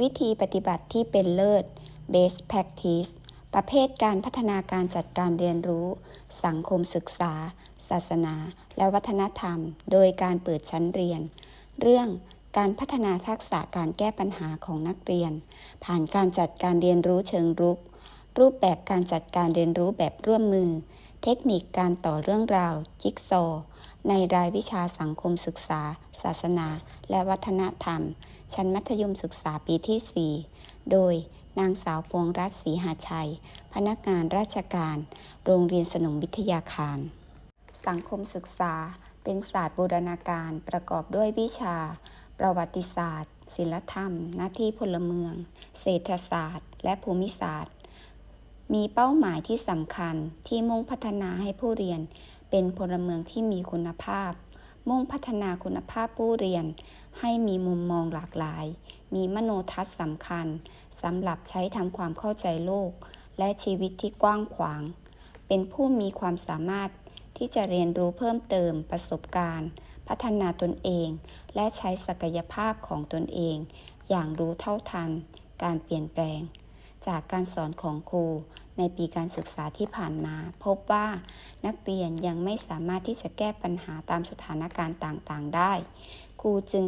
วิธีปฏิบัติที่เป็นเลิศ best practice ประเภทการพัฒนาการจัดการเรียนรู้ สังคมศึกษา ศาสนา และวัฒนธรรม โดยการเปิดชั้นเรียน เรื่องการพัฒนาทักษะการแก้ปัญหาของนักเรียน ผ่านการจัดการเรียนรู้เชิงรุก รูปแบบการจัดการเรียนรู้แบบร่วมมือ เทคนิคการต่อเรื่องราว จิ๊กซอว์ในรายวิชาสังคมศึกษา ศาสนา และวัฒนธรรม ชั้นมัธยมศึกษาปีที่ 4 โดยนางสาวพวงรัตน์ศรีหาชัย พนักงานราชการ โรงเรียนสนมวิทยาคาร สังคมศึกษาเป็นศาสตร์บูรณาการประกอบด้วยวิชา ประวัติศาสตร์ ศิลธรรม หน้าที่พลเมือง เศรษฐศาสตร์ และภูมิศาสตร์ มีเป้าหมายที่สำคัญที่มุ่งพัฒนาให้ผู้เรียนเป็นพลเมืองที่มีคุณภาพ มุ่งพัฒนาคุณภาพผู้เรียน ให้มีมุมมองหลากหลาย มีมโนทัศน์สำคัญสำหรับใช้ทำความเข้าใจโลก และชีวิตที่กว้างขวาง เป็นผู้มีความสามารถที่จะเรียนรู้เพิ่มเติมประสบการณ์ พัฒนาตนเอง และใช้ศักยภาพของตนเอง อย่างรู้เท่าทัน การเปลี่ยนแปลง จากการสอนของครู ในปีการศึกษาที่ผ่านมา พบว่านักเรียนยังไม่สามารถที่จะแก้ปัญหาตามสถานการณ์ต่างๆ ได้ ครูจึง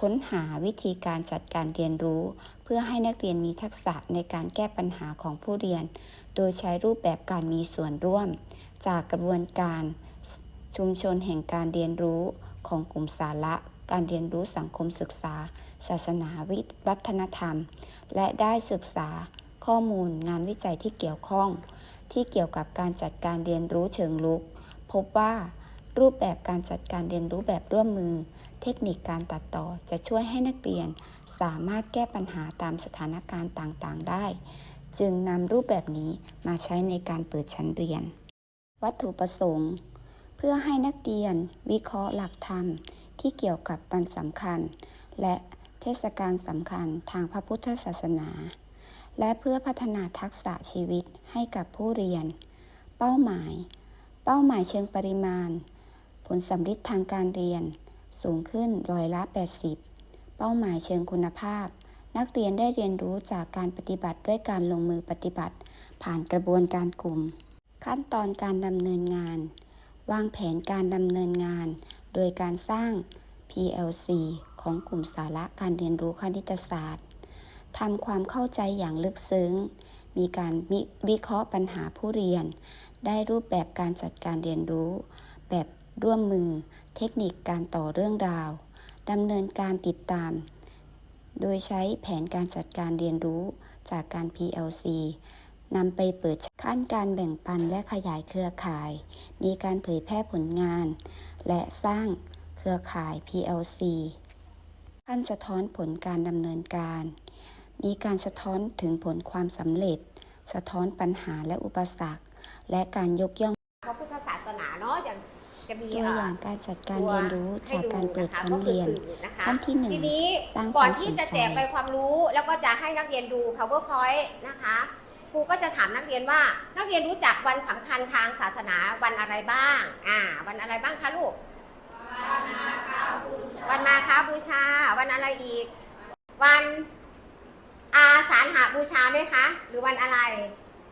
ค้นหาวิธีการจัดการเรียนรู้ เพื่อให้นักเรียนมีทักษะในการแก้ปัญหาของผู้เรียน โดยใช้รูปแบบการมีส่วนร่วม จากกระบวนการชุมชนแห่งการเรียนรู้ของกลุ่มสาระ การเรียนรู้สังคมศึกษา ศาสนาวิวัฒนธรรม และได้ศึกษา ข้อมูลงานวิจัยที่เกี่ยวข้อง ที่เกี่ยวกับการจัดการเรียนรู้เชิงลุก พบว่า รูปแบบการจัดการเรียนรู้แบบร่วมมือ เทคนิคการตัดต่อจะช่วยให้นักเรียน สามารถแก้ปัญหาตามสถานการณ์ต่างๆ ได้ จึงนำรูปแบบนี้มาใช้ในการเปิดชั้นเรียน วัตถุประสงค์ เพื่อให้นักเรียน วิเคราะห์หลักธรรม ที่เกี่ยวกับวันสำคัญ และเทศกาลสำคัญทางพระพุทธศาสนา และเพื่อพัฒนาทักษะชีวิตให้กับผู้เรียน เป้าหมาย เป้าหมายเชิงปริมาณ ผลสำลิดทางการเรียน สูงขึ้นร้อยละ 80 เป้าหมายเชิงคุณภาพ นักเรียนได้เรียนรู้จากการปฏิบัติด้วยการลงมือปฏิบัติ ผ่านกระบวนการกลุ่ม ขั้นตอนการดำเนินงาน วางแผนการดำเนินงาน โดยการสร้าง PLC ของกลุ่มสาระการเรียนรู้คณิตศาสตร์ ทำความเข้าใจอย่างลึกซึ้ง มีการวิเคราะห์ปัญหาผู้เรียน ได้รูปแบบการจัดการเรียนรู้ แบบร่วมมือ เทคนิคการต่อเรื่องราวดำเนินการติดตาม โดยใช้แผนการจัดการเรียนรู้จากการ PLC นำไปเปิดขั้นการแบ่งปันและขยายเครือข่าย มีการเผยแพร่ผลงาน และสร้างเครือข่าย PLC ขั้นสะท้อนผลการดำเนินการ มีการสะท้อนถึงผลความสำเร็จ สะท้อนปัญหาและอุปสรรค และการยกย่องพระพุทธศาสนาเนาะจะจะมีตัวอย่างการจัดการเรียนรู้จากการเปิดชั้นเรียนนะคะขั้นที่หนึ่งทีนี้สร้างก่อนความที่สนจะใจแจกใบความรู้แล้วก็จะให้นักเรียนดู powerpoint นะคะครูก็จะถามนักเรียนว่า นักเรียนรู้จักวันสำคัญทางศาสนาวันอะไรบ้างอ่าวันอะไรบ้างคะลูก วันมาคาบูชา วันมาคาบูชา วันอะไรอีก วัน อาสาฬหาบูชาไหมคะ หรือวันอะไร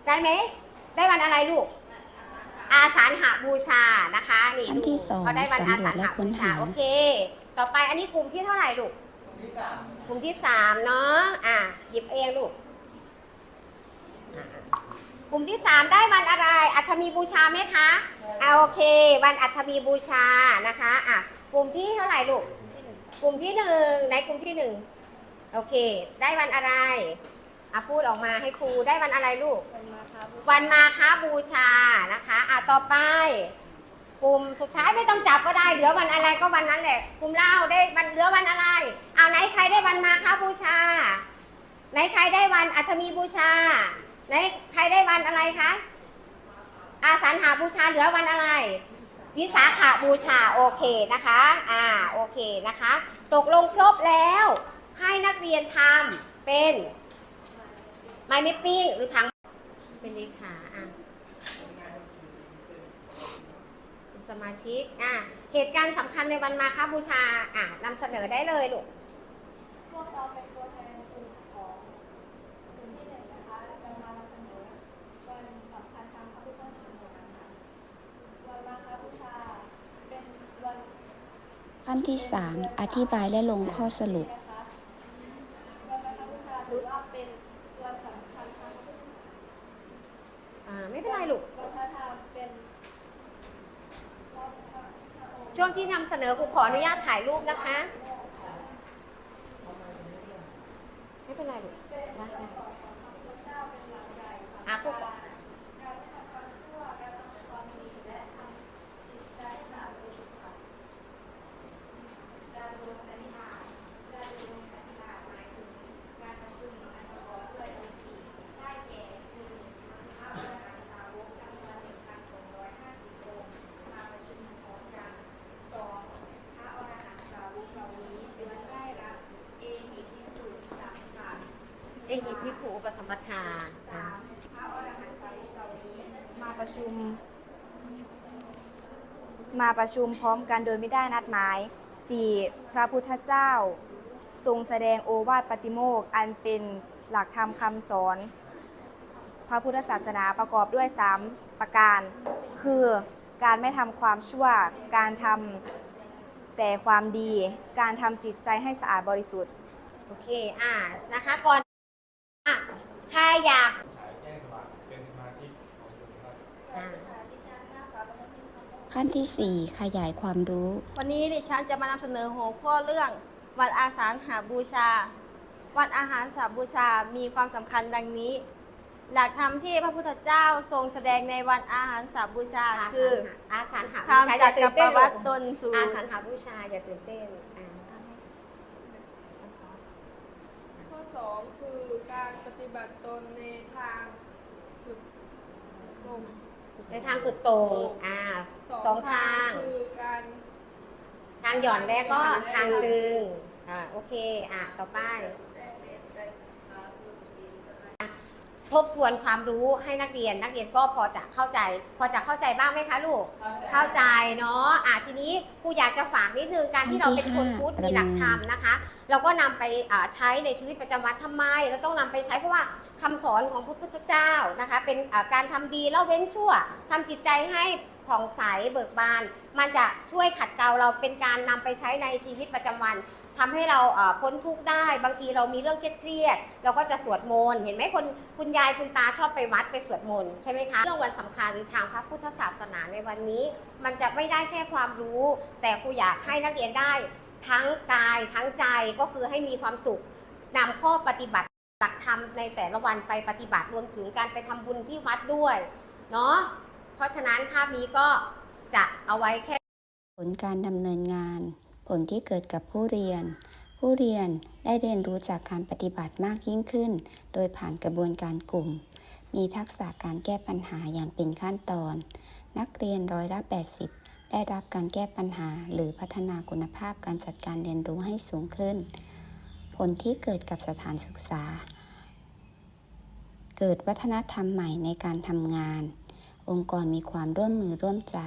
ได้ไหม ได้วันอะไรลูก อาสาฬหาบูชานะคะ นี่ขั้นดูที่สองเขาได้วันอาสาฬสำรวจและหาค้บูนชาหาโอเค ต่อไปอันนี้กลุ่มที่เท่าไหร่ลูก กลุ่มที่สามเนาะอะหยิบเองลูกอะกลุ่มที่สามได้วันอะไร อัฐมีบูชาไหมคะอะโอเค วันอัฐมีบูชานะคะอะกลุ่มที่เท่าไหร่ลูก กลุ่มที่หนึ่งไหนกลุ่มที่หนึ่ง โอเค ได้วันอะไรอะพูดออกมาให้ครูได้วันอะไรลูกวันมาค้าบูชานะคะอะต่อไป กลุ่มสุดท้ายไม่ต้องจับก็ได้เหลือวันอะไรก็วันนั้นแหละ กลุ่มเล่าได้วันเหลือวันอะไรเอาไหนใครได้วันมาค้าบูชา ไหนใครได้วันอัฐมีบูชา ไหนใครได้วันอะไรคะอาสันหาบูชาเหลือวันอะไร วิสาขาบูชาโอเคนะคะ อ่าโอเคนะคะ ตกลงครบแล้ว ให้นักเรียนทำเป็นไม้ไม่ปิ้งหรือพังเป็นเลขาอะสมาชิกอะเหตุการณ์สำคัญในวันมาคบูชาอะนำเสนอได้เลยลูกขั้นที่สามอธิบายและลงข้อสรุป ไม่เป็นไรลูก ช่วงที่นำเสนอครูขออนุญาตถ่ายรูปนะคะ ไม่เป็นไรลูกได้ได้อะครู เองมีพิคูอุปสัมปทาอะมาประชุม มาประชุมพร้อมกันโดยไม่ได้นัดหมาย 4. พระพุทธเจ้า ทรงแสดงโอวาทปาติโมกข์อันเป็นหลักธรรมคำสอน พระพุทธศาสนาประกอบด้วย 3 ประการ คือการไม่ทำความชั่ว การทำแต่ความดี การทำจิตใจให้สะอาดบริสุทธิ์ โอเค อ่า นะคะก่อน ใครอยากฉายแจ้งสว่างเป็นสมาชิกของกลุ่มครับอ่าขั้นที่ 4 ขยายความรู้ วันนี้ดิฉันจะมานำเสนอหัวข้อเรื่องวันอาสาฬหาบูชา วันอาหารสาบูชา มีความสำคัญดังนี้ หลักธรรมที่พระพุทธเจ้าทรงแสดงในวันอาหารสาบูชา คืออาสันหาบูชาทำอจัย่ากตื่กับนปเต้นระวัติลูกตนสู่อาสันหาบูชาอย่าตื่นเต้นอ่า ข้อสอง คือการปฏิบัติตนในทางสุดตรง ในทางสุดโต่งอ่าสองทาง คือการทางหย่อนและก็ทางตึงอ่าโอเคอะต่อไป ทบทวนความรู้ให้นักเรียนนักเรียนก็พอจะเข้าใจ พอจะเข้าใจบ้างไหมคะลูก เข้าใจเนาะอะทีนี้ครูอยากจะฝากนิดนึงการที่เราเป็นคนพุทธมีหลักธรรมนะคะ เราก็นำไปอ่าใช้ในชีวิตประจำวันทำไม เราต้องนำไปใช้เพราะว่าคำสอนของพระพุทธเจ้านะคะ เป็นอ่าการทำดีแล้วเว้นชั่วทำจิตใจให้ผ่องใสเบิกบาน มันจะช่วยขัดเกลาเราเป็นการนำไปใช้ในชีวิตประจำวัน ทำให้เราอ่าพ้นทุกข์ได้ บางทีเรามีเรื่องเครียดๆเราก็จะสวดมนต์ เห็นไหมคนคุณยายคุณตาชอบไปวัดไปสวดมนต์ใช่ไหมคะ เรื่องวันสำคัญทางพระพุทธศาสนาในวันนี้ มันจะไม่ได้แค่ความรู้ แต่ครูอยากให้นักเรียนได้ ทั้งกายทั้งใจก็คือให้มีความสุขนำข้อปฏิบัติหลักธรรมในแต่ละวันไปปฏิบัติรวมถึงการไปทำบุญที่วัดด้วยเนาะเพราะฉะนั้นภาพนี้ก็จะเอาไว้แค่ ผลการดำเนินงาน ผลที่เกิดกับผู้เรียน ผู้เรียนได้เรียนรู้จากการปฏิบัติมากยิ่งขึ้น โดยผ่านกระบวนการกลุ่ม มีทักษะการแก้ปัญหาอย่างเป็นขั้นตอน นักเรียนร้อยละ80 ได้รับการแก้ปัญหา หรือพัฒนาคุณภาพการจัดการเรียนรู้ให้สูงขึ้น ผลที่เกิดกับสถานศึกษา เกิดวัฒนธรรมใหม่ในการทำงาน องค์กรมีความร่วมมือร่วมใจ